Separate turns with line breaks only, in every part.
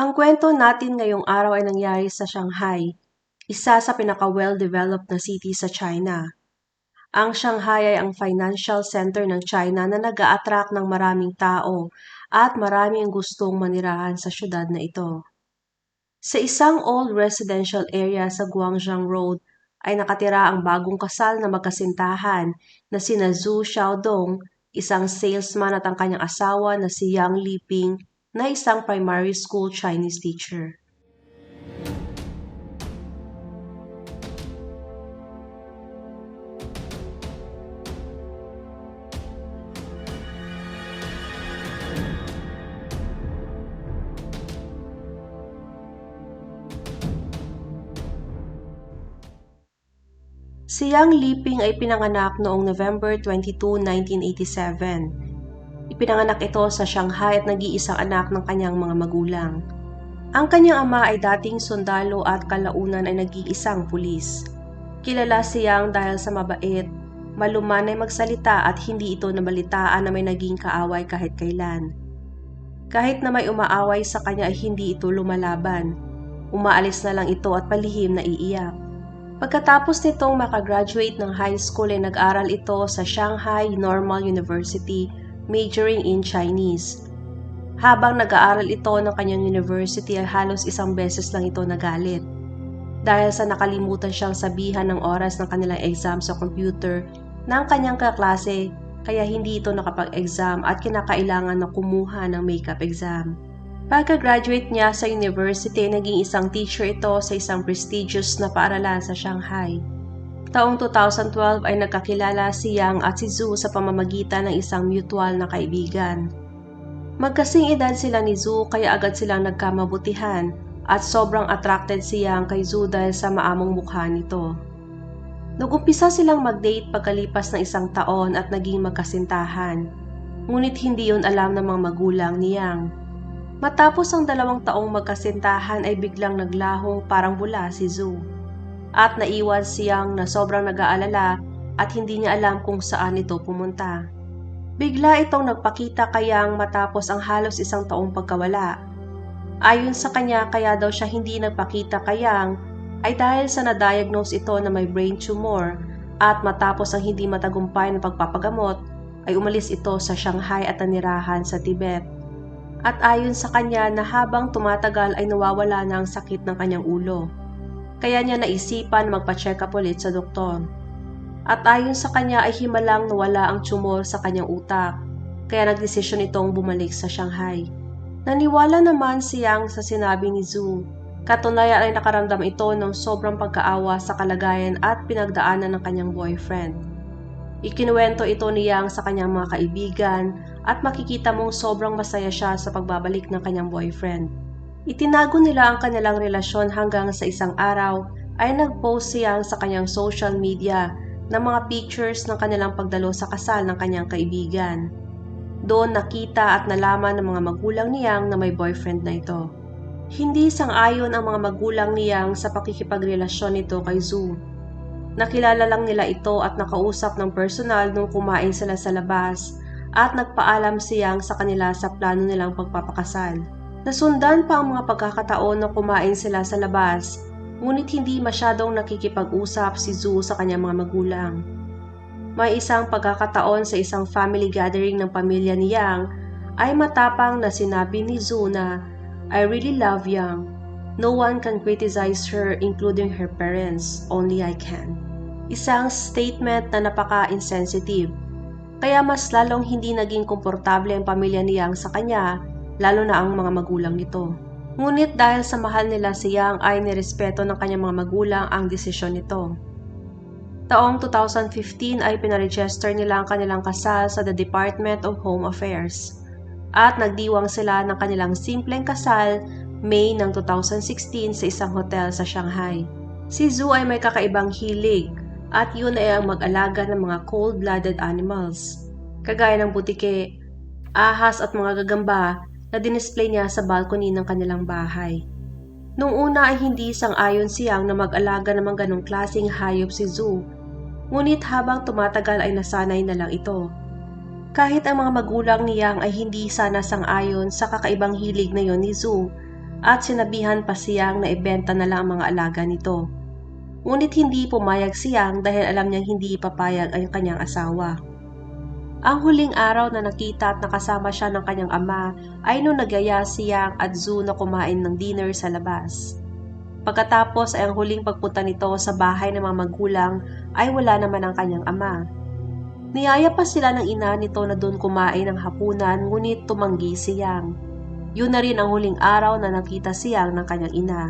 Ang kwento natin ngayong araw ay nangyari sa Shanghai, isa sa pinaka-well-developed na city sa China. Ang Shanghai ay ang financial center ng China na nag attract ng maraming tao at maraming gustong manirahan sa syudad na ito. Sa isang old residential area sa Guangzhou Road ay nakatira ang bagong kasal na magkasintahan na sina Zhu Xiaodong, isang salesman at ang kanyang asawa na si Yang Liping na isang primary school Chinese teacher. Si Yang Liping ay pinanganak noong November 22, 1987 Ipinanganak ito sa Shanghai at nag-iisang anak ng kanyang mga magulang. Ang kanyang ama ay dating sundalo at kalaunan ay nag-iisang pulis. Kilala si Yang dahil sa mabait, maluman ay magsalita at hindi ito nabalitaan na may naging kaaway kahit kailan. Kahit na may umaaway sa kanya ay hindi ito lumalaban. Umaalis na lang ito at palihim na iiyak. Pagkatapos nitong makagraduate ng high school ay nag-aral ito sa Shanghai Normal University majoring in Chinese. Habang nag-aaral ito ng kanyang university ay halos isang beses lang ito nagalit. Dahil sa nakalimutan siyang sabihan ng oras ng kanilang exam sa computer ng kanyang kaklase kaya hindi ito nakapag-exam at kinakailangan na kumuha ng makeup exam. Pagka-graduate niya sa university, naging isang teacher ito sa isang prestigious na paaralan sa Shanghai. Taong 2012 ay nagkakilala si Yang at si Zhu sa pamamagitan ng isang mutual na kaibigan. Magkasing edad sila ni Zhu kaya agad silang nagkamabutihan at sobrang attracted si Yang kay Zhu dahil sa maamong mukha nito. Nagumpisa silang mag-date pagkalipas ng isang taon at naging magkasintahan. Ngunit hindi yon alam ng mga magulang ni Yang. Matapos ang dalawang taong magkasintahan ay biglang naglahong parang bula si Zhu at naiwan siyang na sobrang nag-aalala at hindi niya alam kung saan ito pumunta. Bigla itong nagpakita kayang matapos ang halos isang taong pagkawala. Ayon sa kanya kaya daw siya hindi nagpakita kayang ay dahil sa na-diagnose ito na may brain tumor at matapos ang hindi matagumpay na pagpapagamot ay umalis ito sa Shanghai at nanirahan sa Tibet. At ayon sa kanya na habang tumatagal ay nawawala na ang sakit ng kanyang ulo kaya niya naisipan magpa-check up ulit sa doktor. At ayon sa kanya ay himalang nawala ang tumor sa kanyang utak, kaya nagdesisyon itong bumalik sa Shanghai. Naniwala naman si Yang sa sinabi ni Zhu. Katunayan ay nakaramdam ito ng sobrang pagkaawa sa kalagayan at pinagdaanan ng kanyang boyfriend. Ikinuwento ito ni Yang sa kanyang mga kaibigan at makikita mong sobrang masaya siya sa pagbabalik ng kanyang boyfriend. Itinago nila ang kanilang relasyon hanggang sa isang araw ay nag-post siya sa kanyang social media ng mga pictures ng kanilang pagdalo sa kasal ng kanyang kaibigan. Doon nakita at nalaman ng mga magulang niyang na may boyfriend na ito. Hindi sang-ayon ang mga magulang niyang sa pakikipagrelasyon nito kay Zhu. Nakilala lang nila ito at nakausap ng personal nung kumain sila sa labas at nagpaalam siyang sa kanila sa plano nilang pagpapakasal. Nasundan pa ang mga pagkakataon na kumain sila sa labas, ngunit hindi masyadong nakikipag-usap si Zhu sa kanyang mga magulang. May isang pagkakataon sa isang family gathering ng pamilya ni Yang ay matapang na sinabi ni Zhu na I really love Yang. No one can criticize her including her parents, only I can. Isang statement na napaka-insensitive. Kaya mas lalong hindi naging komportable ang pamilya ni Yang sa kanya lalo na ang mga magulang nito. Ngunit dahil sa mahal nila si Yang ay nirespeto ng kanyang mga magulang ang desisyon nito. Taong 2015 ay pinaregister nila ang kanilang kasal sa the Department of Home Affairs at nagdiwang sila ng kanilang simpleng kasal May ng 2016 sa isang hotel sa Shanghai. Si Zhu ay may kakaibang hilig at yun ay ang mag-alaga ng mga cold-blooded animals. Kagaya ng butike, ahas at mga gagamba na dinisplay niya sa balcony ng kanilang bahay. Nung una ay hindi sang-ayon siyang na mag-alaga ng mga ganong klaseng hayop si Zhu, ngunit habang tumatagal ay nasanay na lang ito. Kahit ang mga magulang ni Yang ay hindi sana sang-ayon sa kakaibang hilig na yon ni Zhu, at sinabihan pa siyang na ibenta na lang ang mga alaga nito. Ngunit hindi pumayag siyang dahil alam niyang hindi papayag ang kanyang asawa. Ang huling araw na nakita at nakasama siya ng kanyang ama ay nung nagyaya siyang at Zoo na kumain ng dinner sa labas. Pagkatapos ay ang huling pagpunta nito sa bahay ng mga magulang ay wala naman ang kanyang ama. Niyaya pa sila ng ina nito na doon kumain ng hapunan ngunit tumanggi siyang. Yun na rin ang huling araw na nakita siyang ng kanyang ina.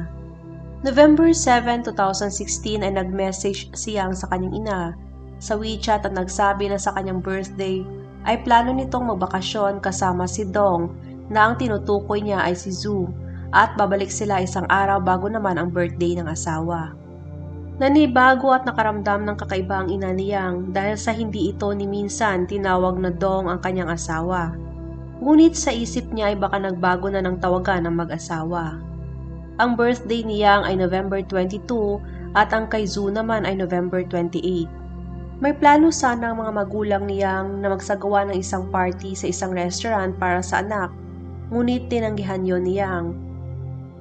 November 7, 2016 ay nag-message siyang sa kanyang ina sa WeChat at nagsabi na sa kanyang birthday ay plano nitong magbakasyon kasama si Dong na ang tinutukoy niya ay si Zhu at babalik sila isang araw bago naman ang birthday ng asawa. Nanibago at nakaramdam ng kakaiba ang ina niyang dahil sa hindi ito ni minsan tinawag na Dong ang kanyang asawa. Ngunit sa isip niya ay baka nagbago na ng tawagan ng mag-asawa. Ang birthday niyang ay November 22 at ang kay Zhu naman ay November 28. May plano sana ang mga magulang niyang na magsagawa ng isang party sa isang restaurant para sa anak, ngunit tinanggihan yon niyang.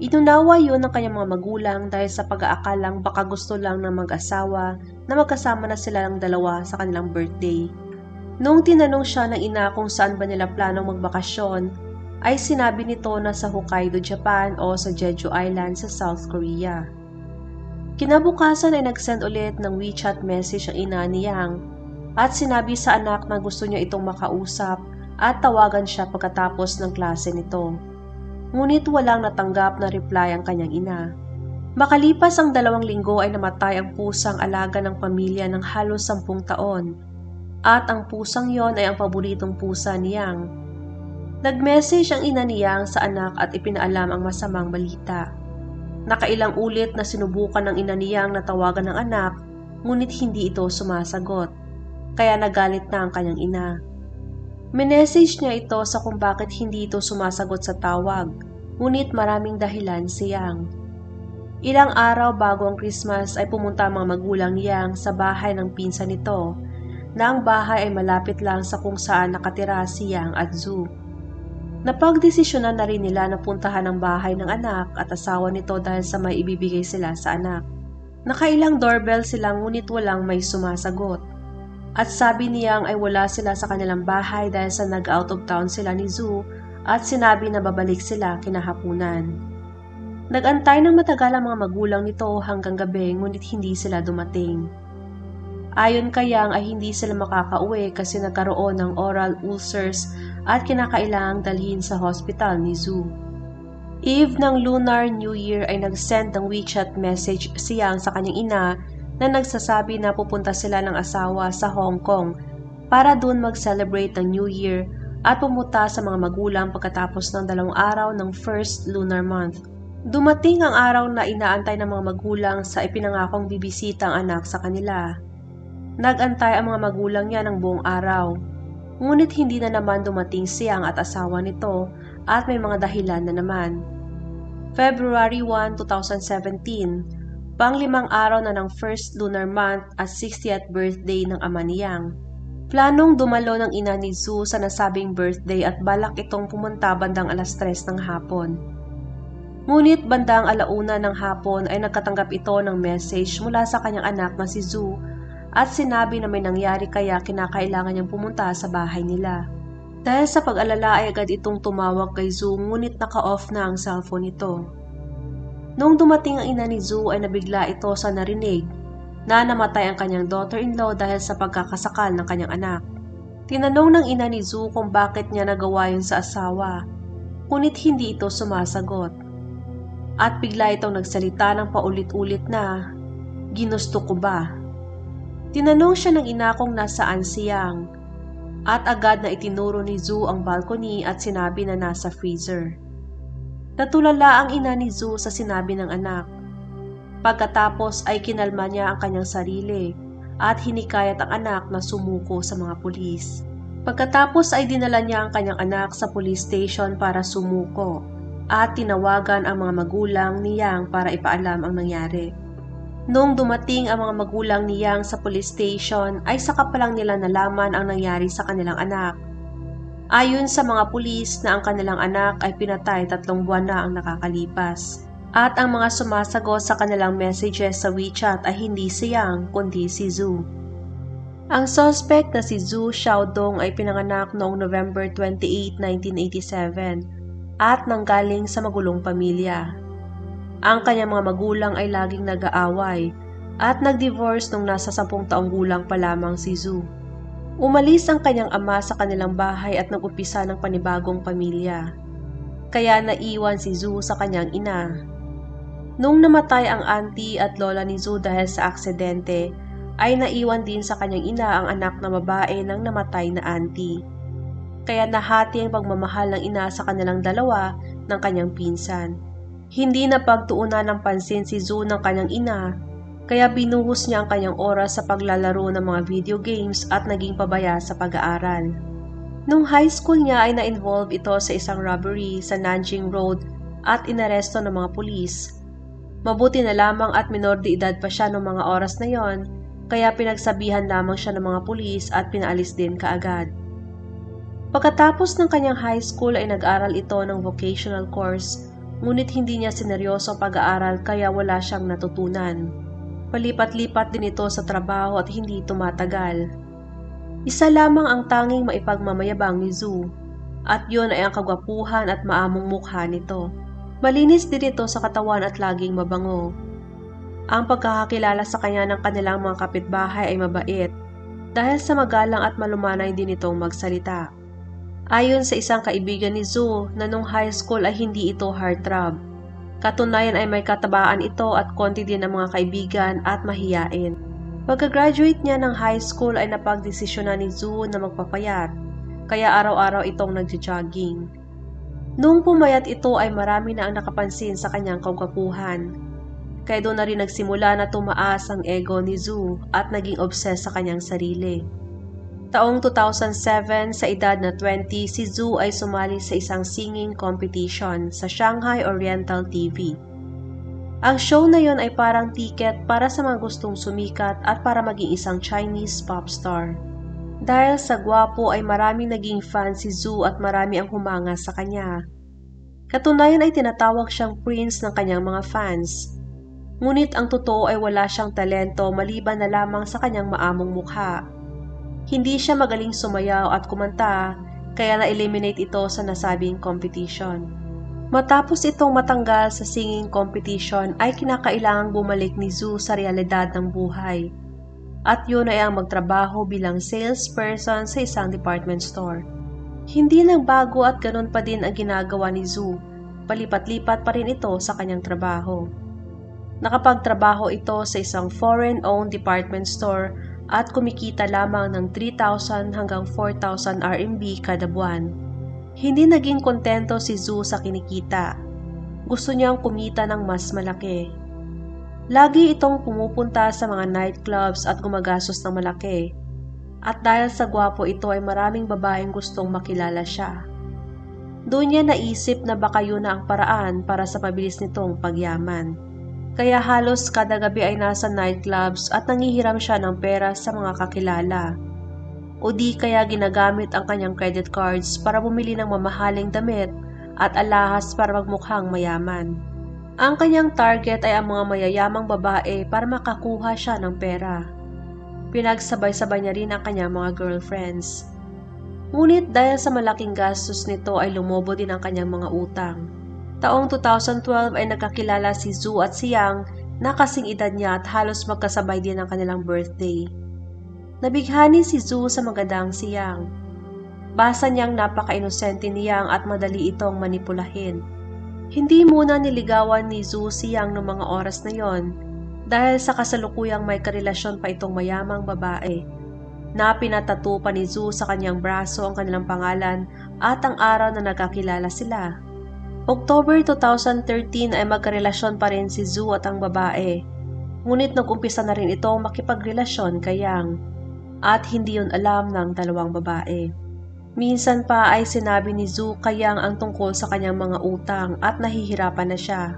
Inunawa yun ng kanyang mga magulang dahil sa pag-aakalang baka gusto lang ng mag-asawa na magkasama na sila ng dalawa sa kanilang birthday. Noong tinanong siya ng ina kung saan ba nila planong magbakasyon, ay sinabi nito na sa Hokkaido, Japan o sa Jeju Island sa South Korea. Kinabukasan ay nag-send ulit ng WeChat message ang ina ni Yang at sinabi sa anak na gusto niya itong makausap at tawagan siya pagkatapos ng klase nito. Ngunit walang natanggap na reply ang kanyang ina. Makalipas ang dalawang linggo ay namatay ang pusang alaga ng pamilya ng halos sampung taon at ang pusang yon ay ang paboritong pusa ni Yang. Nag-message ang ina ni Yang sa anak at ipinaalam ang masamang balita. Nakailang ulit na sinubukan ng ina ni Yang na tawagan ng anak ngunit hindi ito sumasagot. Kaya nagalit na ang kanyang ina. Minessage niya ito sa kung bakit hindi ito sumasagot sa tawag, ngunit maraming dahilan si Yang. Ilang araw bago ang Christmas ay pumunta ang mga magulang Yang sa bahay ng pinsan nito na ang bahay ay malapit lang sa kung saan nakatira si Yang at Zhu. Napagdesisyonan na rin nila na puntahan ang bahay ng anak at asawa nito dahil sa may ibibigay sila sa anak. Nakailang doorbell sila ngunit walang may sumasagot. At sabi niyang ay wala sila sa kanilang bahay dahil sa nag-out of town sila ni Zhu at sinabi na babalik sila kinahapunan. Nagantay ng matagal ang mga magulang nito hanggang gabi ngunit hindi sila dumating. Ayon kay Yang ay hindi sila makakauwi kasi nagkaroon ng oral ulcers at kinakailangang dalhin sa hospital ni Zhu. Eve ng Lunar New Year ay nag-send ng WeChat message si Yang sa kanyang ina na nagsasabi na pupunta sila ng asawa sa Hong Kong para doon mag-celebrate ng New Year at pumunta sa mga magulang pagkatapos ng dalawang araw ng first lunar month. Dumating ang araw na inaantay ng mga magulang sa ipinangakong bibisita ang anak sa kanila. Nagantay ang mga magulang niya ng buong araw. Ngunit hindi na naman dumating siyang at asawa nito at may mga dahilan na naman. February 1, 2017, panglimang araw na ng first lunar month at 60th birthday ng ama ni Yang. Planong dumalo ng ina ni Zhu sa nasabing birthday at balak itong pumunta bandang alas 3 ng hapon. Ngunit bandang alauna ng hapon ay nagkatanggap ito ng message mula sa kanyang anak na si Zhu at sinabi na may nangyari kaya kinakailangan niyang pumunta sa bahay nila. Dahil sa pag-alala ay agad itong tumawag kay Zhu ngunit naka-off na ang cellphone nito. Noong dumating ang ina ni Zhu ay nabigla ito sa narinig na namatay ang kanyang daughter-in-law dahil sa pagkakasakal ng kanyang anak. Tinanong ng ina ni Zhu kung bakit niya nagawa yun sa asawa, ngunit hindi ito sumasagot. At bigla itong nagsalita ng paulit-ulit na, Ginusto ko ba? Tinanong siya ng ina kung nasaan si at agad na itinuro ni Zhu ang balcony at sinabi na nasa freezer. Natulala ang ina ni Zhu sa sinabi ng anak. Pagkatapos ay kinalma niya ang kanyang sarili at hinikayat ang anak na sumuko sa mga pulis. Pagkatapos ay dinala niya ang kanyang anak sa police station para sumuko at tinawagan ang mga magulang ni Yang para ipaalam ang nangyari. Noong dumating ang mga magulang ni Yang sa police station ay saka pa lang nila nalaman ang nangyari sa kanilang anak. Ayon sa mga pulis na ang kanilang anak ay pinatay tatlong buwan na ang nakakalipas. At ang mga sumasagot sa kanilang messages sa WeChat ay hindi si Yang kundi si Zhu. Ang suspect na si Zhu Xiaodong ay pinanganak noong November 28, 1987 at nanggaling sa magulong pamilya. Ang kanyang mga magulang ay laging nag-aaway at nag-divorce nung nasa sampung taong gulang pa lamang si Zhu. Umalis ang kanyang ama sa kanilang bahay at nag-upisa ng panibagong pamilya. Kaya naiwan si Zhu sa kanyang ina. Nung namatay ang auntie at lola ni Zhu dahil sa aksidente, ay naiwan din sa kanyang ina ang anak na babae ng namatay na auntie. Kaya nahati ang pagmamahal ng ina sa kanilang dalawa ng kanyang pinsan. Hindi na pagtuunan ng pansin si Zhu ng kanyang ina kaya binuhos niya ang kanyang oras sa paglalaro ng mga video games at naging pabaya sa pag-aaral. Nung high school niya ay na-involve ito sa isang robbery sa Nanjing Road at inaresto ng mga pulis. Mabuti na lamang at minor de edad pa siya noong mga oras na yon, kaya pinagsabihan lamang siya ng mga pulis at pinaalis din kaagad. Pagkatapos ng kanyang high school ay nag-aral ito ng vocational course, ngunit hindi niya sineryoso pag-aaral kaya wala siyang natutunan. Palipat-lipat din ito sa trabaho at hindi tumatagal. Isa lamang ang tanging maipagmamayabang ni Zhu at yun ay ang kagwapuhan at maamong mukha nito. Malinis din ito sa katawan at laging mabango. Ang pagkakakilala sa kanya ng kanilang mga kapitbahay ay mabait dahil sa magalang at malumanay din itong magsalita. Ayon sa isang kaibigan ni Zhu na nung high school ay hindi ito heartthrob Katunayan ay may katabaan ito at konti din ang mga kaibigan at mahiyain. Pagka-graduate niya ng high school ay napagdesisyon na ni Zhu na magpapayat, kaya araw-araw itong nagja-jogging. Nung pumayat ito ay marami na ang nakapansin sa kanyang kagwapuhan. Kaya doon na rin nagsimula na tumaas ang ego ni Zhu at naging obsessed sa kanyang sarili. Taong 2007, sa edad na 20, si Zhu ay sumali sa isang singing competition sa Shanghai Oriental TV. Ang show na yon ay parang ticket para sa mga gustong sumikat at para maging isang Chinese pop star. Dahil sa gwapo ay marami naging fan si Zhu at marami ang humanga sa kanya. Katunayan ay tinatawag siyang prince ng kanyang mga fans. Ngunit ang totoo ay wala siyang talento maliban na lamang sa kanyang maamong mukha. Hindi siya magaling sumayaw at kumanta kaya na-eliminate ito sa nasabing competition. Matapos itong matanggal sa singing competition ay kinakailangang bumalik ni Zhu sa realidad ng buhay. At yun ay ang magtrabaho bilang salesperson sa isang department store. Hindi lang bago at ganun pa din ang ginagawa ni Zhu. Palipat-lipat pa rin ito sa kanyang trabaho. Nakapagtrabaho ito sa isang foreign-owned department store at kumikita lamang ng 3,000 hanggang 4,000 RMB kada buwan. Hindi naging kontento si Zhu sa kinikita. Gusto niyang kumita ng mas malaki. Lagi itong pumupunta sa mga nightclubs at gumagastos ng malaki. At dahil sa gwapo ito ay maraming babaeng gustong makilala siya. Doon niya naisip na baka yun na ang paraan para sa pabilis nitong pagyaman kaya halos kada gabi ay nasa nightclubs at nangihiram siya ng pera sa mga kakilala. O di kaya ginagamit ang kanyang credit cards para bumili ng mamahaling damit at alahas para magmukhang mayaman. Ang kanyang target ay ang mga mayayamang babae para makakuha siya ng pera. Pinagsabay-sabay niya rin ang kanyang mga girlfriends. Ngunit dahil sa malaking gastos nito ay lumobo din ang kanyang mga utang. Taong 2012 ay nagkakilala si Zhu at si Yang na kasing edad niya at halos magkasabay din ang kanilang birthday. Nabighani si Zhu sa magandang si Yang. Basa niyang napaka-inosente ni Yang at madali itong manipulahin. Hindi muna niligawan ni Zhu si Yang noong mga oras na yon dahil sa kasalukuyang may karelasyon pa itong mayamang babae na pinatato pa ni Zhu sa kanyang braso ang kanilang pangalan at ang araw na nagkakilala sila. October 2013 ay magkarelasyon pa rin si Zhu at ang babae. Ngunit nag-umpisa na rin ito makipagrelasyon kay Yang at hindi yun alam ng dalawang babae. Minsan pa ay sinabi ni Zhu kay Yang ang tungkol sa kanyang mga utang at nahihirapan na siya.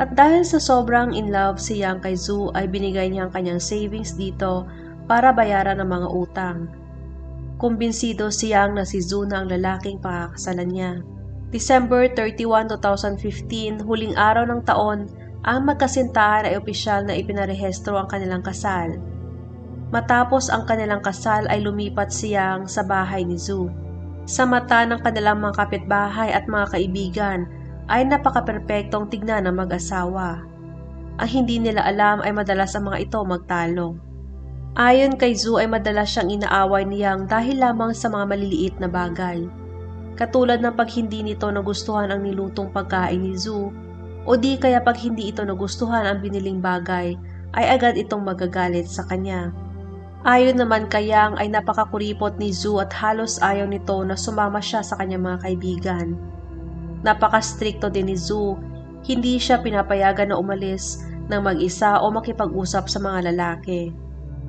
At dahil sa sobrang in love si Yang kay Zhu ay binigay niya ang kanyang savings dito para bayaran ang mga utang. Kumbinsido siyang na si Zu na ang lalaking pakakasalan niya. December 31, 2015, huling araw ng taon, ang magkasintahan ay opisyal na ipinarehestro ang kanilang kasal. Matapos ang kanilang kasal ay lumipat siyang sa bahay ni Zu. Sa mata ng kanilang mga kapitbahay at mga kaibigan ay napaka-perpektong tignan ng mag-asawa. Ang hindi nila alam ay madalas ang mga ito magtalo. Ayon kay Zu ay madalas siyang inaaway niyang dahil lamang sa mga maliliit na bagay. Katulad ng pag hindi nito nagustuhan ang nilutong pagkain ni Zu o di kaya pag hindi ito nagustuhan ang biniling bagay ay agad itong magagalit sa kanya. Ayon naman kayang ay napakakuripot ni Zu at halos ayaw nito na sumama siya sa kanyang mga kaibigan. Napaka-stricto din ni Zu, hindi siya pinapayagan na umalis ng mag-isa o makipag-usap sa mga lalaki.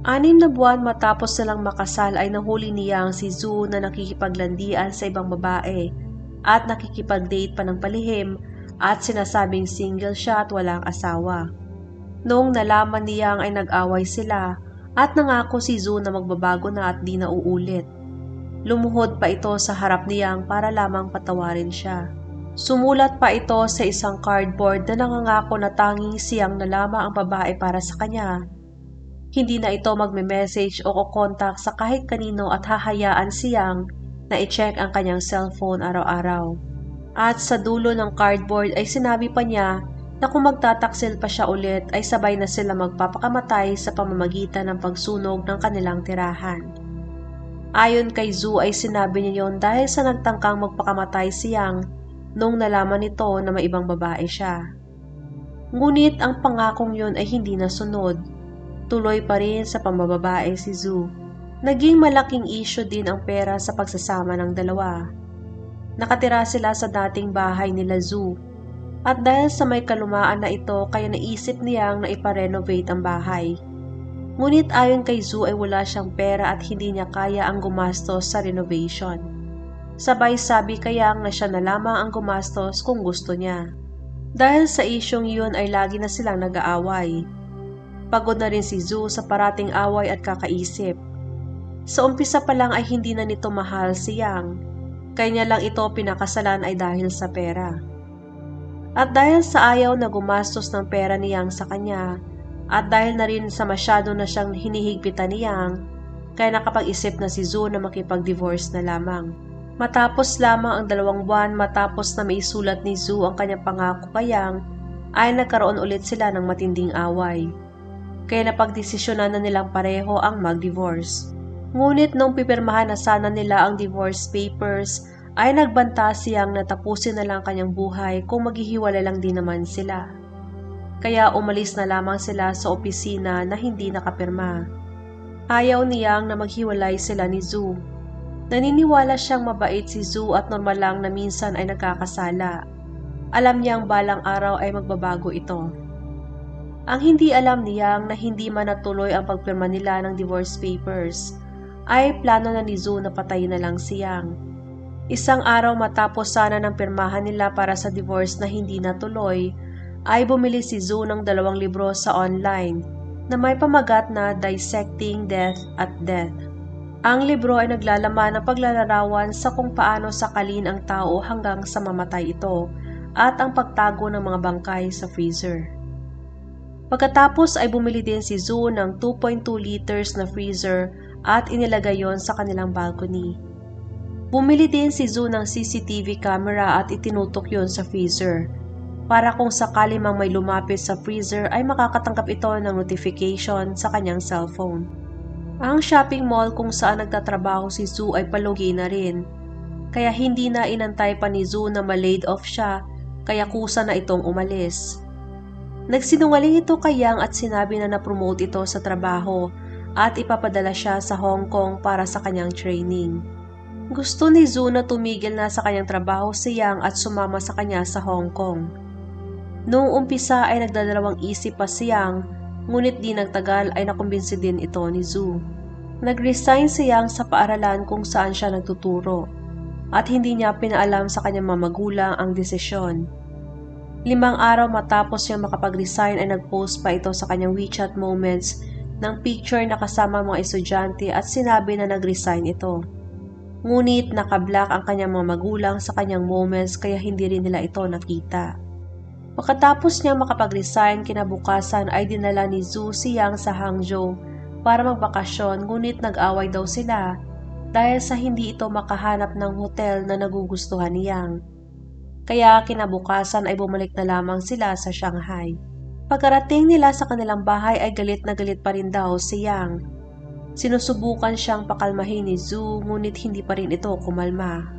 Anim na buwan matapos silang makasal ay nahuli niya ang si Zu na nakikipaglandian sa ibang babae at nakikipag-date pa ng palihim at sinasabing single siya at walang asawa. Noong nalaman niyang ay nag-away sila at nangako si Zu na magbabago na at di na uulit. Lumuhod pa ito sa harap niyang para lamang patawarin siya. Sumulat pa ito sa isang cardboard na nangangako na tanging siyang na lamang ang babae para sa kanya. Hindi na ito magme-message o kukontak sa kahit kanino at hahayaan siyang na i-check ang kanyang cellphone araw-araw. At sa dulo ng cardboard ay sinabi pa niya na kung magtataksil pa siya ulit ay sabay na sila magpapakamatay sa pamamagitan ng pagsunog ng kanilang tirahan. Ayon kay Zu ay sinabi niya yon dahil sa nagtangkang magpakamatay siyang nung nalaman nito na may ibang babae siya. Ngunit ang pangakong yon ay hindi nasunod. Tuloy pa rin sa pambababae si Zu. Naging malaking issue din ang pera sa pagsasama ng dalawa. Nakatira sila sa dating bahay nila Zu at dahil sa may kalumaan na ito kaya naisip niyang na iparenovate ang bahay. Ngunit ayon kay Zu ay wala siyang pera at hindi niya kaya ang gumastos sa renovation. Sabay sabi kaya na siya na lamang ang gumastos kung gusto niya. Dahil sa isyong yun ay lagi na silang nag-aaway. Pagod na rin si Zu sa parating away at kakaisip. Sa umpisa pa lang ay hindi na nito mahal si Yang. Kanya lang ito pinakasalan ay dahil sa pera. At dahil sa ayaw na gumastos ng pera ni Yang sa kanya, at dahil na rin sa masyado na siyang hinihigpitan ni Yang, kaya nakapag-isip na si Zu na makipag-divorce na lamang. Matapos lamang ang dalawang buwan matapos na may isulat ni Zu ang kanyang pangako kay Yang, ay nagkaroon ulit sila ng matinding away. Kaya napagdesisyonan na nilang pareho ang mag-divorce. Ngunit nung pipirmahan na sana nila ang divorce papers, ay nagbanta siyang natapusin na lang kanyang buhay kung maghihiwalay lang din naman sila. Kaya umalis na lamang sila sa opisina na hindi nakapirma. Ayaw niyang na maghiwalay sila ni Zu. Naniniwala siyang mabait si Zu at normal lang na minsan ay nagkakasala. Alam niyang balang araw ay magbabago ito. Ang hindi alam niyang na hindi man natuloy ang pagpirma nila ng divorce papers, ay plano na ni Zu na patayin na lang siyang Isang araw matapos sana ng pirmahan nila para sa divorce na hindi natuloy, ay bumili si Zu ng dalawang libro sa online na may pamagat na Dissecting Death at Death. Ang libro ay naglalaman ng paglalarawan sa kung paano sakalin ang tao hanggang sa mamatay ito at ang pagtago ng mga bangkay sa freezer. Pagkatapos ay bumili din si Zu ng 2.2 liters na freezer at inilagay yon sa kanilang balcony. Bumili din si Zu ng CCTV camera at itinutok yon sa freezer. Para kung sakali mang may lumapit sa freezer ay makakatanggap ito ng notification sa kanyang cellphone. Ang shopping mall kung saan nagtatrabaho si Zu ay palugi na rin. Kaya hindi na inantay pa ni Zu na ma-laid off siya kaya kusa na itong umalis. Nagsinungaling ito kay Yang at sinabi na na-promote ito sa trabaho at ipapadala siya sa Hong Kong para sa kanyang training. Gusto ni Zu na tumigil na sa kanyang trabaho si Yang at sumama sa kanya sa Hong Kong. Noong umpisa ay nagdadalawang isip pa si Yang, ngunit di nagtagal ay nakumbinsi din ito ni Zu. Nag-resign si Yang sa paaralan kung saan siya nagtuturo at hindi niya pinaalam sa kanyang mamagulang ang desisyon. Limang araw matapos niya makapag-resign ay nag-post pa ito sa kanyang WeChat moments ng picture na kasama mga estudyante at sinabi na nag-resign ito. Ngunit nakablock ang kanyang mga magulang sa kanyang moments kaya hindi rin nila ito nakita. Pagkatapos niya makapag-resign kinabukasan ay dinala ni Zhu si sa Hangzhou para magbakasyon ngunit nag-away daw sila dahil sa hindi ito makahanap ng hotel na nagugustuhan ni Yang. Kaya kinabukasan ay bumalik na lamang sila sa Shanghai. Pagkarating nila sa kanilang bahay ay galit na galit pa rin daw si Yang Sinusubukan siyang pakalmahin ni Zhu ngunit hindi pa rin ito kumalma.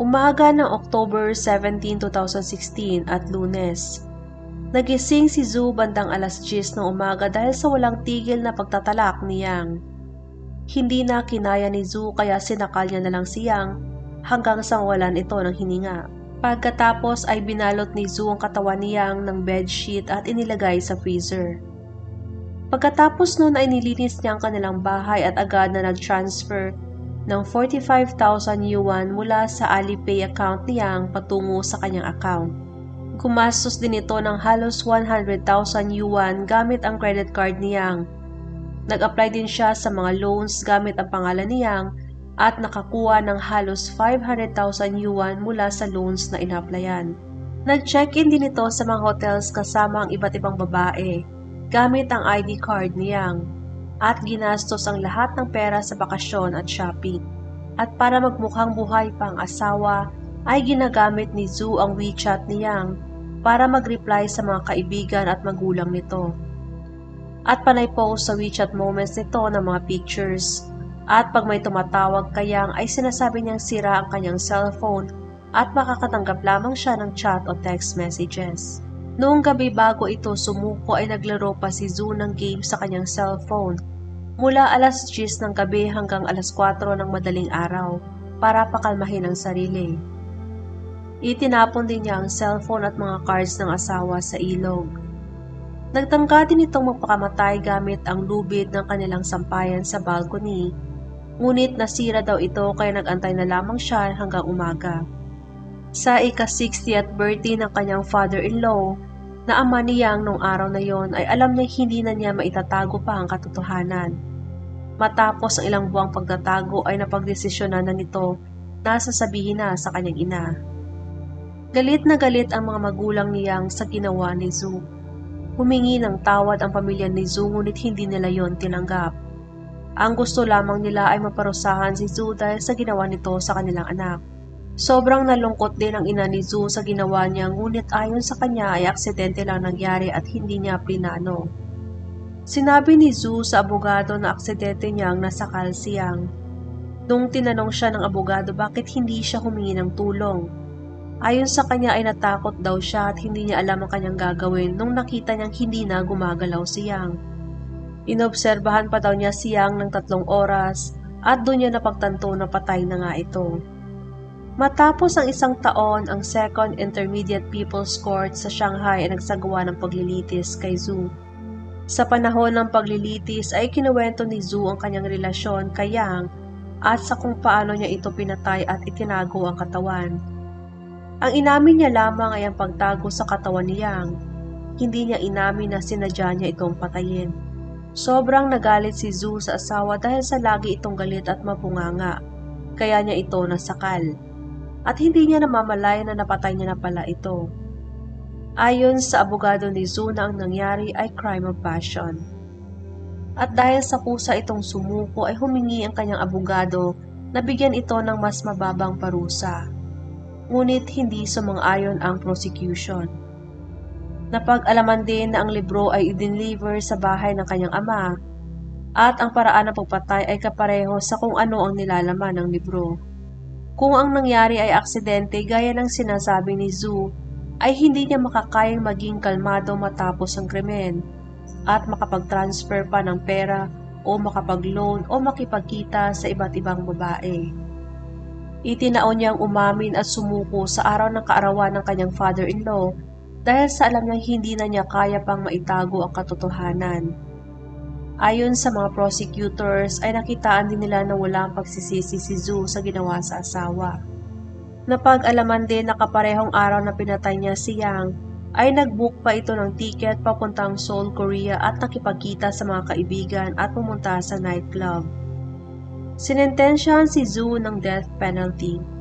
Umaga ng October 17, 2016 at lunes. Nagising si Zhu bandang alas 10 ng umaga dahil sa walang tigil na pagtatalak ni Yang. Hindi na kinaya ni Zhu kaya sinakal niya na lang si Yang hanggang sa walan ito ng hininga. Pagkatapos ay binalot ni Zhu ang katawan ni Yang ng bedsheet at inilagay sa freezer. Pagkatapos noon ay nilinis niya ang kanilang bahay at agad na nag-transfer ng 45,000 yuan mula sa Alipay account ni Yang patungo sa kanyang account. Gumastos din ito ng halos 100,000 yuan gamit ang credit card ni Yang. Nag-apply din siya sa mga loans gamit ang pangalan ni Yang at nakakuha ng halos 500,000 yuan mula sa loans na inaplayan. Nag-check-in din ito sa mga hotels kasama ang iba't ibang babae gamit ang ID card ni Yang at ginastos ang lahat ng pera sa bakasyon at shopping. At para magmukhang buhay pa ang asawa, ay ginagamit ni Zhu ang WeChat ni Yang para mag-reply sa mga kaibigan at magulang nito. At panay post sa WeChat moments nito ng mga pictures. At pag may tumatawag kay Yang ay sinasabi niyang sira ang kanyang cellphone at makakatanggap lamang siya ng chat o text messages. Noong gabi bago ito sumuko ay naglaro pa si Zhu ng game sa kanyang cellphone mula alas 10 ng gabi hanggang alas 4 ng madaling araw para pakalmahin ang sarili. Itinapon din niya ang cellphone at mga cards ng asawa sa ilog. Nagtangka din itong magpakamatay gamit ang lubid ng kanilang sampayan sa balcony, ngunit nasira daw ito kaya nagantay na lamang siya hanggang umaga. Sa ika-60th birthday ng kanyang father-in-law, na ama ni Yang nung araw na yon ay alam niya hindi na niya maitatago pa ang katotohanan. Matapos ang ilang buwang pagtatago ay napagdesisyonan na nito na sasabihin na sa kanyang ina. Galit na galit ang mga magulang ni Yang sa ginawa ni Zhu. Humingi ng tawad ang pamilya ni Zhu ngunit hindi nila yon tinanggap. Ang gusto lamang nila ay maparusahan si Zhu dahil sa ginawa nito sa kanilang anak. Sobrang nalungkot din ang ina ni Zhu sa ginawa niya ngunit ayon sa kanya ay aksidente lang nangyari at hindi niya plinano. Sinabi ni Zhu sa abogado na aksidente niyang nasakal siyang. Nung tinanong siya ng abogado bakit hindi siya humingi ng tulong. Ayon sa kanya ay natakot daw siya at hindi niya alam ang kanyang gagawin nung nakita niyang hindi na gumagalaw siyang. Inobserbahan pa daw niya siyang ng tatlong oras at doon niya napagtanto na patay na nga ito. Matapos ang isang taon, ang Second Intermediate People's Court sa Shanghai ay nagsagawa ng paglilitis kay Zhu. Sa panahon ng paglilitis ay kinuwento ni Zhu ang kanyang relasyon kay Yang at sa kung paano niya ito pinatay at itinago ang katawan. Ang inamin niya lamang ay ang pagtago sa katawan ni Yang. Hindi niya inamin na sinadya niya itong patayin. Sobrang nagalit si Zhu sa asawa dahil sa lagi itong galit at mapunganga, kaya niya ito nasakal at hindi niya namamalay na napatay niya na pala ito. Ayon sa abogado ni Zuna ang nangyari ay crime of passion. At dahil sa kusa itong sumuko ay humingi ang kanyang abogado na bigyan ito ng mas mababang parusa. Ngunit hindi sumang-ayon ang prosecution. Napag-alaman din na ang libro ay i-deliver sa bahay ng kanyang ama at ang paraan ng pagpatay ay kapareho sa kung ano ang nilalaman ng libro. Kung ang nangyari ay aksidente gaya ng sinasabi ni Zhu, ay hindi niya makakayang maging kalmado matapos ang krimen at makapag-transfer pa ng pera o makapag-loan o makipagkita sa iba't ibang babae. Itinaon niyang umamin at sumuko sa araw ng kaarawan ng kanyang father-in-law dahil sa alam niyang hindi na niya kaya pang maitago ang katotohanan. Ayon sa mga prosecutors ay nakitaan din nila na wala ang pagsisisi si Zhu sa ginawa sa asawa. Napag-alaman din na kaparehong araw na pinatay niya si Yang ay nag-book pa ito ng ticket papuntang Seoul, Korea at nakipagkita sa mga kaibigan at pumunta sa nightclub. Sinentensyahan si Zhu ng death penalty.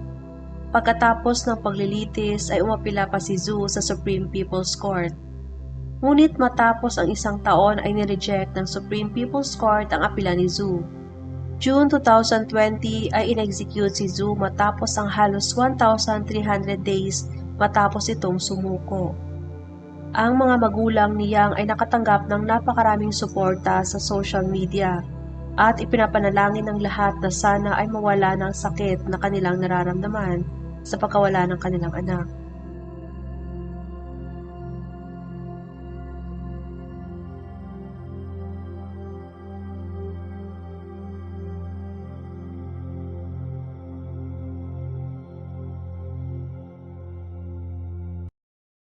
Pagkatapos ng paglilitis ay umapila pa si Zhu sa Supreme People's Court. Ngunit matapos ang isang taon ay nireject ng Supreme People's Court ang apela ni Zhu. June 2020 ay inexecute si Zhu matapos ang halos 1,300 days matapos itong sumuko. Ang mga magulang ni ay nakatanggap ng napakaraming suporta sa social media at ipinapanalangin ng lahat na sana ay mawala ng sakit na kanilang nararamdaman sa pagkawala ng kanilang anak.